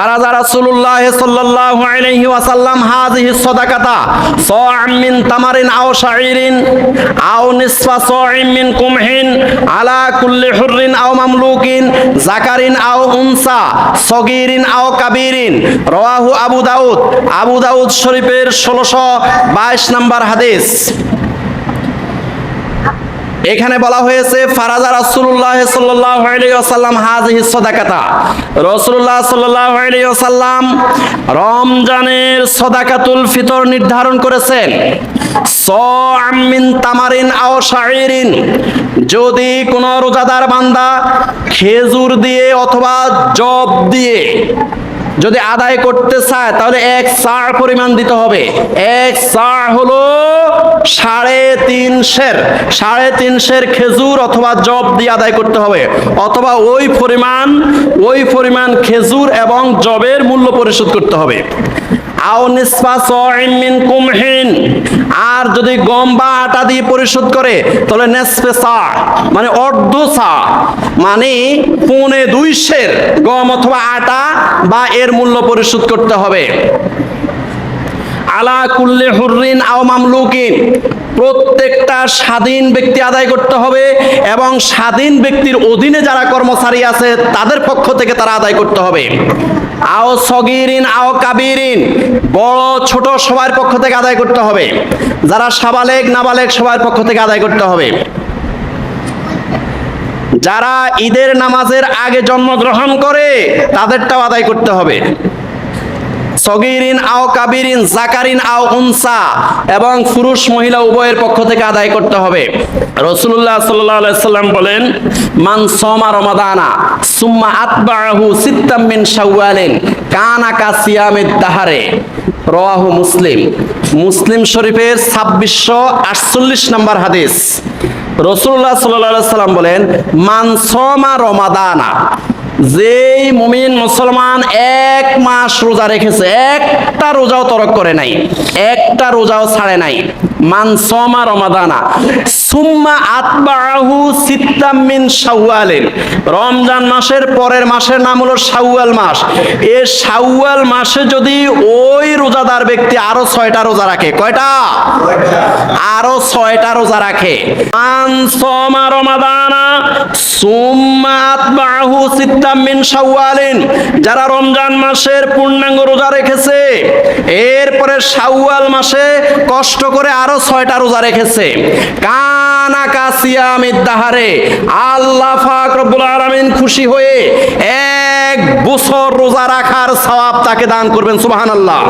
ফারাজা রাসূলুল্লাহ সাল্লাল্লাহু আলাইহি ওয়াসাল্লাম হাযিহি সাদাকাতা সা'আম মিন আও শাঈরিন আও নিসফা সা'ইম মিন কুমহিন আলা আও মামলুকিন জাকারিন আও উনসা সগীরিন আও কাবীরিন রাওয়াহু আবু দাউদ আবু দাউদ শরীফের 1622 নম্বর হাদিস। এখানে বলা হয়েছে, ফারাজা রাসূলুল্লাহ সাল্লাল্লাহু আলাইহি ওয়াসাল্লাম হাযিহি সাদাকাতা। রাসূলুল্লাহ সাল্লাল্লাহু আলাইহি ওয়াসাল্লাম রমজানের সাদাকাতুল ফিতর নির্ধারণ করেছেন। তামারিন আও শাঈরিন। যদি কোন রোজাদার বান্দা খেজুর দিয়ে অথবা জব দিয়ে যদি আদায় করতে চায়, তাহলে এক সার পরিমাণ দিতে হবে। এক সার হলো সাড়ে তিন সের। সাড়ে তিন সের খেজুর অথবা জব দিয়ে আদায় করতে হবে। অথবা ওই পরিমাণ ওই পরিমাণ খেজুর এবং জবের মূল্য পরিশোধ করতে হবে। আর যদি গম বা আটা দিয়ে পরিশোধ করে, তাহলে নেসফে সা মানে অর্ধ সা মানে পৌনে দুই সের গম অথবা আটা বা এর মূল্য পরিশোধ করতে হবে। আলা কুল্লি হুররিন আও মামলুকিন, প্রত্যেকটা স্বাধীন ব্যক্তি আদায় করতে হবে এবং স্বাধীন ব্যক্তির অধীনে যারা কর্মচারী আছে, তাদের পক্ষ থেকে তারা আদায় করতে হবে। আও সগিরিন, আও কাবিরিন। বড়, ছোট সবার পক্ষ থেকে আদায় করতে হবে। যারা সাবালেক, নাবালেক সবার পক্ষ থেকে আদায় করতে হবে। যারা ঈদের নামাজের আগে জন্মগ্রহণ করে, তাদেরটাও আদায় করতে হবে। সগিরিন আও কাবিরিন, জাকারিন আও উনসা, এবং পুরুষ মহিলা উভয়ের পক্ষ থেকে আদায় করতে হবে। রসুল্লাহ সাল্লাম বলেন, মান সমা রমাদানা, সুম্মা আতবাহু সিত্তাম মিন কানা কা সিয়ামিদ দাহারে। রওয়াহু মুসলিম। মুসলিম শরীফের ছাব্বিশশো আটচল্লিশ নম্বর হাদিস। রসুল্লাহ সাল্লাহ সাল্লাম বলেন, মান সমা রমাদানা যেই মুমিন মুসলমান এক মাস রোজা রেখেছে একটা রোজাও তরক করে নাই একটা রোজাও ছাড়ে নাই। মানসমা রমাদানা সুম্মা আতবাহু সিত্তাম মিন শাওয়ালিন। রমজান মাসের পরের মাসের নাম হলো শাওয়াল মাস। এ শাওয়াল মাসে যদি ওই রোজাদার ব্যক্তি আরও ছয়টা রোজা রাখে কয়টা? আরও ছয়টা রোজা রাখে। মানসমা রমাদানা যারা রমজান মাসের পূর্ণাঙ্গ রোজা রেখেছে, এরপরে শাওয়াল মাসে কষ্ট করে আরও ছয়টা রোজা রেখেছে। কানা কাসিয়ামিদ দাহারে, আল্লাহ পাক রব্বুল আলামিন খুশি হয়ে এক বছর রোজা রাখার সওয়াব তাকে দান করবেন, সুবহানাল্লাহ।